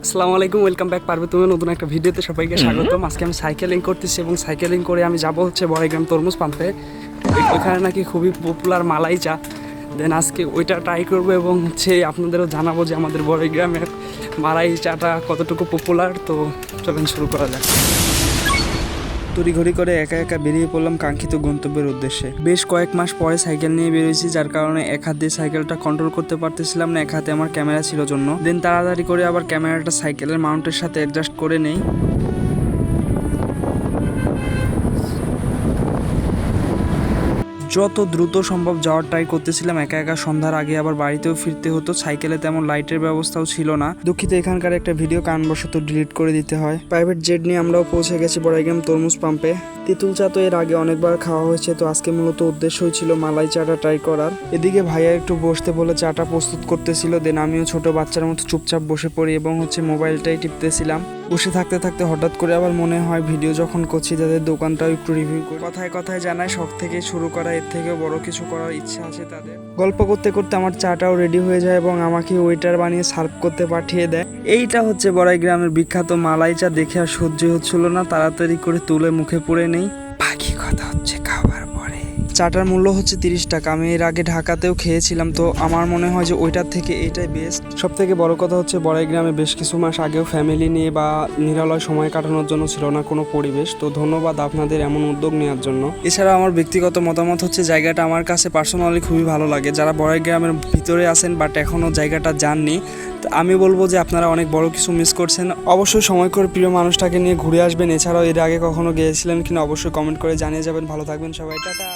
আসসালামু আলাইকুম welcome back পারবে তুমি নতুন একটা ভিডিওতে সবাইকে স্বাগতম। আজকে আমি সাইকেলিং করতেছি এবং সাইকেলিং করে আমি যাব হচ্ছে বড়াইগ্রাম তরমুজ পাম্পে ওই- ওইখানে নাকি খুবই পপুলার মালাই চা। দেন আজকে ওইটা ট্রাই করব এবং হচ্ছে আপনাদেরও জানাব যে আমাদের বড়াইগ্রামের মালাই চাটা কতটুকু পপুলার তো চলেন শুরু করা যাক। তড়িঘড়ি করে একা একা বেরিয়ে পড়লাম কাঙ্ক্ষিত গন্তব্যের উদ্দেশ্যে। বেশ কয়েক মাস পরে সাইকেল নিয়ে বেরিয়েছি, যার কারণে এক হাত দিয়ে সাইকেলটা কন্ট্রোল করতে পারতেছিলাম না, এক হাতে আমার ক্যামেরা ছিল জন্য। দেন তাড়াতাড়ি করে আবার ক্যামেরাটা সাইকেলের মাউন্টের সাথে অ্যাডজাস্ট করে নেই। যত দ্রুত সম্ভব যাওয়ার ট্রাই করতেছিলাম, একা একা সন্ধ্যার আগে আবার বাড়িতেও ফিরতে হতো সাইকেলে তেমন লাইটের ব্যবস্থাও ছিল না। দুঃখিত, এখানকার একটা ভিডিও কারণবশত ডিলিট করে দিতে হয়। প্রাইভেট জেট নিয়ে আমরাও পৌঁছে গেছি বড়াইগ্রাম তরমুজ পাম্পে তেঁতুল চা তো এর আগে অনেকবার খাওয়া হয়েছে, তো আজকে মূলত উদ্দেশ্যই ছিল মালাই চাটা ট্রাই করার। এদিকে ভাইয়া একটু বসতে বলে চাটা প্রস্তুত করতেছিল দেন আমিও ছোট বাচ্চার মতো চুপচাপ বসে পড়ি এবং হচ্ছে মোবাইলটাই টিপতেছিলাম। বসে থাকতে থাকতে হঠাৎ করে আবার মনে হয় ভিডিও যখন করছি, তাদের দোকানটাও একটু রিভিউ করি। কথায় কথায় জানায় শখ থেকে শুরু করা, এর থেকেও বড় কিছু করার ইচ্ছা আছে তাদের। গল্প করতে করতে আমার চাটাও রেডি হয়ে যায় এবং আমাকে ওয়েটার বানিয়ে সার্ভ করতে পাঠিয়ে দেয়। এইটা হচ্ছে বড়াই গ্রামের বিখ্যাত মালাই চা, দেখে আর সহ্য হচ্ছিল না, তাড়াতাড়ি করে তুলে মুখে পুড়ে নেই। বাকি কথা হচ্ছে খাবার। চাটার মূল্য হচ্ছে তিরিশ টাকা। আমি এর আগে ঢাকাতেও খেয়েছিলাম, তো আমার মনে হয় যে ওইটার থেকে এটাই বেস্ট সব থেকে বড় কথা হচ্ছে, বড়াই গ্রামে বেশ কিছু মাস আগেও ফ্যামিলি নিয়ে বা নিরালয় সময় কাটানোর জন্য ছিল না কোনো পরিবেশ, তো ধন্যবাদ আপনাদের এমন উদ্যোগ নেওয়ার জন্য। এছাড়া আমার ব্যক্তিগত মতামত হচ্ছে, জায়গাটা আমার কাছে পার্সোনালি খুবই ভালো লাগে। যারা বড়াই গ্রামের ভিতরে আছেন বাট এখনও জায়গাটা যাননি আমি বলব যে আপনারা অনেক বড় কিছু মিস করছেন। অবশ্যই সময় করে প্রিয় মানুষটাকে নিয়ে ঘুরে আসবেন। এছাড়াও এর আগে কখনো গিয়েছিলেন কিনা অবশ্যই কমেন্ট করে জানিয়ে যাবেন। ভালো থাকবেন সবাই, টাটা।